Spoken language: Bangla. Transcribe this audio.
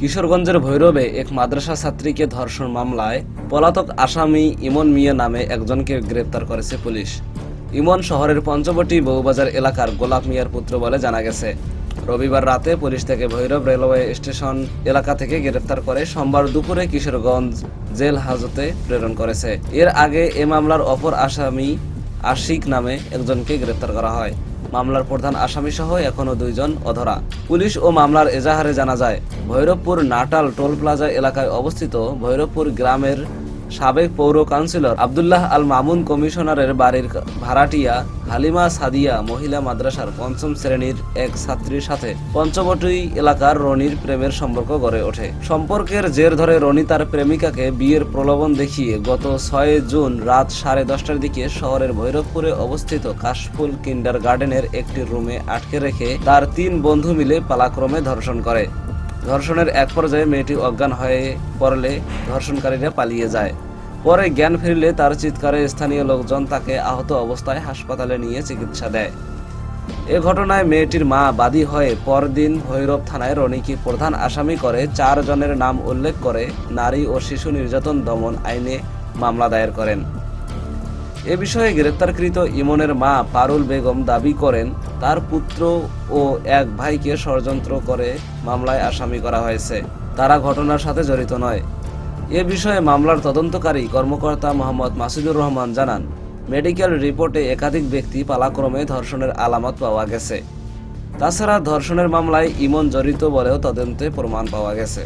কিশোরগঞ্জের ভৈরবে এক মাদ্রাসা ছাত্রীকে ধর্ষণ মামলায় পলাতক আসামি ইমন মিয়া নামে একজনকে গ্রেপ্তার করেছে পুলিশ। ইমন শহরের পঞ্চবটি বউবাজার এলাকার গোলাপ মিয়ার পুত্র বলে জানা গেছে। রবিবার রাতে পুলিশ থেকে ভৈরব রেলওয়ে স্টেশন এলাকা থেকে গ্রেপ্তার করে সোমবার দুপুরে কিশোরগঞ্জ জেল হাজতে প্রেরণ করেছে। এর আগে এ মামলার অপর আসামি আশিক নামে একজনকে গ্রেপ্তার করা হয়। মামলার প্রধান আসামি সহ এখনও দুইজন অধরা। পুলিশ ও মামলার এজাহারে জানা যায়, ভৈরবপুর নাটাল টোল প্লাজা এলাকায় অবস্থিত ভৈরবপুর গ্রামের সাবেক পৌর কাউন্সিলর আবদুল্লাহ আল মামুন কমিশনারের বাড়ির ভাড়াটিয়া হালিমা সাদিয়া মহিলা মাদ্রাসার পঞ্চম শ্রেণির এক ছাত্রীর সাথে পঞ্চবটি এলাকার রনির প্রেমের সম্পর্ক গড়ে ওঠে। সম্পর্কের জের ধরে রনি তার প্রেমিকাকে বিয়ের প্রলোভন দেখিয়ে গত ছয় জুন রাত সাড়ে দশটার দিকে শহরের ভৈরবপুরে অবস্থিত কাশফুল কিন্ডার গার্ডেনের একটি রুমে আটকে রেখে তার তিন বন্ধু মিলে পালাক্রমে ধর্ষণ করে। ধর্ষণের এক পর্যায়ে মেয়েটি অজ্ঞান হয়ে পড়লে ধর্ষণকারীরা পালিয়ে যায়। পরে জ্ঞান ফিরলে তার চিৎকারে স্থানীয় লোকজন তাকে আহত অবস্থায় হাসপাতালে নিয়ে চিকিৎসা দেয়। এ ঘটনায় মেয়েটির মা বাদী হয়ে পরদিন ভৈরব থানায় রনিকে প্রধান আসামি করে চার জনের নাম উল্লেখ করে নারী ও শিশু নির্যাতন দমন আইনে মামলা দায়ের করেন। এ বিষয়ে গ্রেপ্তারকৃত ইমনের মা পারুল বেগম দাবি করেন, তার পুত্র ও এক ভাইকে ষড়যন্ত্র করে মামলায় আসামি করা হয়েছে। তারা ঘটনার সাথে জড়িত নয়। এ বিষয়ে মামলার তদন্তকারী কর্মকর্তা মোহাম্মদ মাসুদুর রহমান জানান, মেডিকেল রিপোর্টে একাধিক ব্যক্তি পালাক্রমে ধর্ষণের আলামত পাওয়া গেছে। তাছাড়া ধর্ষণের মামলায় ইমন জড়িত বলেও তদন্তে প্রমাণ পাওয়া গেছে।